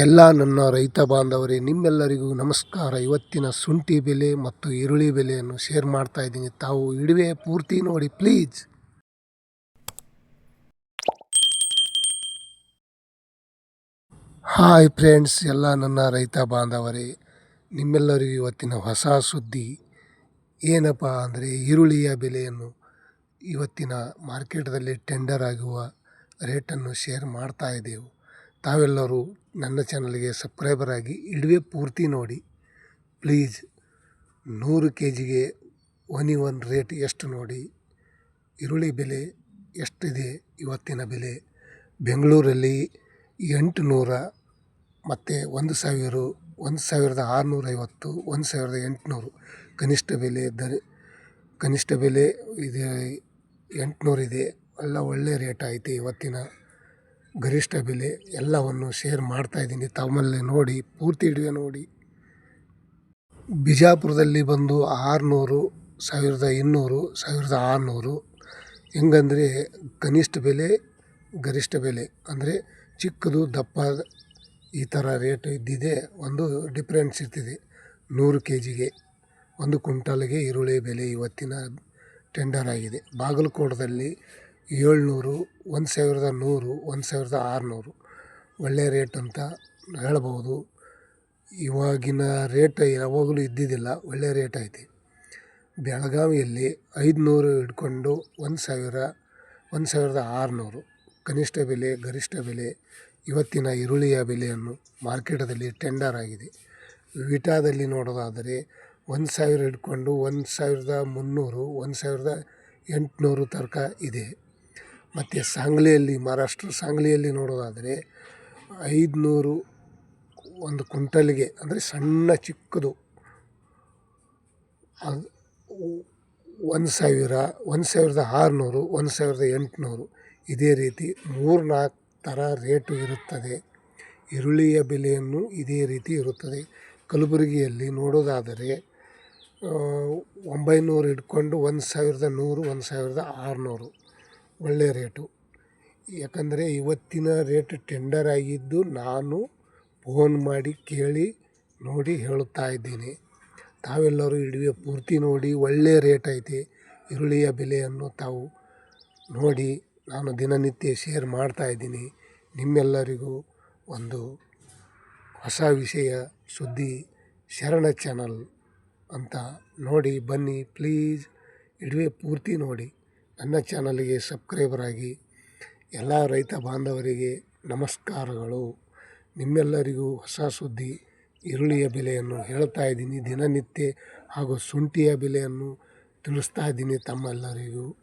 ಎಲ್ಲ ನನ್ನ ರೈತ ಬಾಂಧವರೇ, ನಿಮ್ಮೆಲ್ಲರಿಗೂ ನಮಸ್ಕಾರ. ಇವತ್ತಿನ ಶುಂಠಿ ಬೆಲೆ ಮತ್ತು ಈರುಳ್ಳಿ ಬೆಲೆಯನ್ನು ಶೇರ್ ಮಾಡ್ತಾ ಇದ್ದೀನಿ. ತಾವು ಇಡುವೆ ಪೂರ್ತಿ ನೋಡಿ ಪ್ಲೀಸ್ ಹಾಯ್ ಫ್ರೆಂಡ್ಸ್ ಎಲ್ಲ ನನ್ನ ರೈತ ಬಾಂಧವರೇ, ನಿಮ್ಮೆಲ್ಲರಿಗೂ ಇವತ್ತಿನ ಹೊಸ ಸುದ್ದಿ. ಏನಪ್ಪ ಅಂದರೆ, ಈರುಳ್ಳಿಯ ಬೆಲೆಯನ್ನು ಇವತ್ತಿನ ಮಾರ್ಕೆಟ್ದಲ್ಲಿ ಟೆಂಡರ್ ಆಗುವ ರೇಟನ್ನು ಶೇರ್ ಮಾಡ್ತಾ ಇದ್ದೆವು. ತಾವೆಲ್ಲರೂ ನನ್ನ ಚಾನಲ್ಗೆ ಸಬ್ಸ್ಕ್ರೈಬರ್ ಆಗಿ ಇಡುವೆ ಪೂರ್ತಿ ನೋಡಿ. ಪ್ಲೀಸ್ ನೂರು ಕೆ ಜಿಗೆ ಒನ್ ಒನ್ ರೇಟ್ ಎಷ್ಟು ನೋಡಿ. ಈರುಳ್ಳಿ ಬೆಲೆ ಎಷ್ಟಿದೆ? ಇವತ್ತಿನ ಬೆಲೆ ಬೆಂಗಳೂರಲ್ಲಿ ಎಂಟು ನೂರ ಮತ್ತು ಒಂದು ಸಾವಿರ, ಒಂದು ಸಾವಿರದ ಆರುನೂರೈವತ್ತು ಒಂದು ಸಾವಿರದ ಎಂಟುನೂರು. ಕನಿಷ್ಠ ಬೆಲೆ ದರ, ಕನಿಷ್ಠ ಬೆಲೆ ಇದೆ ಎಂಟುನೂರಿದೆ ಎಲ್ಲ ಒಳ್ಳೆ ರೇಟ್ ಐತೆ ಇವತ್ತಿನ ಗರಿಷ್ಠ ಬೆಲೆ ಎಲ್ಲವನ್ನು ಶೇರ್ ಮಾಡ್ತಾಯಿದ್ದೀನಿ ತಮ್ಮಲ್ಲಿ ನೋಡಿ, ಪೂರ್ತಿ ವಿಡಿಯೋ ನೋಡಿ. ಬಿಜಾಪುರದಲ್ಲಿ ಬಂದು ಆರುನೂರು, ಸಾವಿರದ ಇನ್ನೂರು, ಸಾವಿರದ ಆರುನೂರು. ಹೆಂಗಂದರೆ ಕನಿಷ್ಠ ಬೆಲೆ, ಗರಿಷ್ಠ ಬೆಲೆ. ಅಂದರೆ ಚಿಕ್ಕದು, ದಪ್ಪ, ಈ ಥರ ರೇಟ್ ಇದ್ದಿದೆ. ಒಂದು ಡಿಫ್ರೆನ್ಸ್ ಇರ್ತಿದೆ. ನೂರು ಕೆ ಜಿಗೆ ಒಂದು ಕ್ವಿಂಟಾಲ್ಗೆ ಈರುಳ್ಳಿ ಬೆಲೆ ಇವತ್ತಿನ ಟೆಂಡರ್ ಆಗಿದೆ. ಬಾಗಲಕೋಟದಲ್ಲಿ ಏಳ್ನೂರು, ಒಂದು ಸಾವಿರದ ನೂರು, ಒಂದು ಸಾವಿರದ ಆರುನೂರು. ಒಳ್ಳೆಯ ರೇಟ್ ಅಂತ ಹೇಳ್ಬೋದು. ಇವಾಗಿನ ರೇಟ್ ಯಾವಾಗಲೂ ಇದ್ದಿದ್ದಿಲ್ಲ ಒಳ್ಳೆಯ ರೇಟ್ ಐತಿ. ಬೆಳಗಾವಿಯಲ್ಲಿ ಐದುನೂರು ಹಿಡ್ಕೊಂಡು ಒಂದು ಸಾವಿರ, ಒಂದು ಸಾವಿರದ ಆರುನೂರು. ಕನಿಷ್ಠ ಬೆಲೆ, ಗರಿಷ್ಠ ಬೆಲೆ, ಇವತ್ತಿನ ಈರುಳ್ಳಿಯ ಬೆಲೆಯನ್ನು ಮಾರ್ಕೆಟದಲ್ಲಿ ಟೆಂಡರ್ ಆಗಿದೆ. ವಿಟಾದಲ್ಲಿ ನೋಡೋದಾದರೆ ಒಂದು ಸಾವಿರ ಹಿಡ್ಕೊಂಡು ಒಂದು ಸಾವಿರದ ಮುನ್ನೂರು, ಒಂದು ಸಾವಿರದ ಎಂಟುನೂರು ತನಕ ಇದೆ. ಮತ್ತು ಸಾಂಗ್ಲಿಯಲ್ಲಿ, ಮಹಾರಾಷ್ಟ್ರ ಸಾಂಗ್ಲಿಯಲ್ಲಿ ನೋಡೋದಾದರೆ ಐದುನೂರು ಒಂದು ಕ್ವಿಂಟಲ್ಗೆ, ಅಂದರೆ ಸಣ್ಣ ಚಿಕ್ಕದು. ಅದು ಒಂದು ಸಾವಿರ, ಒಂದು ಸಾವಿರದ ಆರುನೂರು, ಒಂದು ಸಾವಿರದ ಎಂಟುನೂರು. ಇದೇ ರೀತಿ ಮೂರು ನಾಲ್ಕು ಥರ ರೇಟು ಇರುತ್ತದೆ. ಈರುಳ್ಳಿಯ ಬೆಲೆಯನ್ನು ಇದೇ ರೀತಿ ಇರುತ್ತದೆ. ಕಲಬುರಗಿಯಲ್ಲಿ ನೋಡೋದಾದರೆ ಒಂಬೈನೂರು ಹಿಡ್ಕೊಂಡು ಒಂದು ಸಾವಿರದ ನೂರು, ಒಂದು ಸಾವಿರದ ಆರುನೂರು. ಒಳ್ಳೆಯ ರೇಟು. ಯಾಕಂದರೆ ಇವತ್ತಿನ ರೇಟ್ ಟೆಂಡರ್ ಆಗಿದ್ದು ನಾನು ಫೋನ್ ಮಾಡಿ ಕೇಳಿ ನೋಡಿ ಹೇಳುತ್ತಾ ಇದ್ದೀನಿ. ತಾವೆಲ್ಲರೂ ಇಡುವೆ ಪೂರ್ತಿ ನೋಡಿ ಒಳ್ಳೆಯ ರೇಟ್ ಐತೆ, ಈರುಳ್ಳಿಯ ಬೆಲೆಯನ್ನು ತಾವು ನೋಡಿ ನಾನು ದಿನನಿತ್ಯ ಶೇರ್ ಮಾಡ್ತಾ ಇದ್ದೀನಿ. ನಿಮ್ಮೆಲ್ಲರಿಗೂ ಒಂದು ಹೊಸ ವಿಷಯ ಸುದ್ದಿ ಶರಣ ಚಾನಲ್ ಅಂತ ನೋಡಿ, ಬನ್ನಿ ಪ್ಲೀಸ್ ಇಡುವೆ ಪೂರ್ತಿ ನೋಡಿ. ನನ್ನ ಚಾನಲ್ಗೆ ಸಬ್ಸ್ಕ್ರೈಬರ್ ಆಗಿ ಎಲ್ಲ ರೈತ ಬಾಂಧವರಿಗೆ ನಮಸ್ಕಾರಗಳು. ನಿಮ್ಮೆಲ್ಲರಿಗೂ ಹೊಸ ಸುದ್ದಿ, ಈರುಳ್ಳಿಯ ಬೆಲೆಯನ್ನು ಹೇಳ್ತಾ ಇದ್ದೀನಿ. ದಿನನಿತ್ಯ ಹಾಗೂ ಶುಂಠಿಯ ಬೆಲೆಯನ್ನು ತಿಳಿಸ್ತಾ ಇದ್ದೀನಿ ತಮ್ಮೆಲ್ಲರಿಗೂ.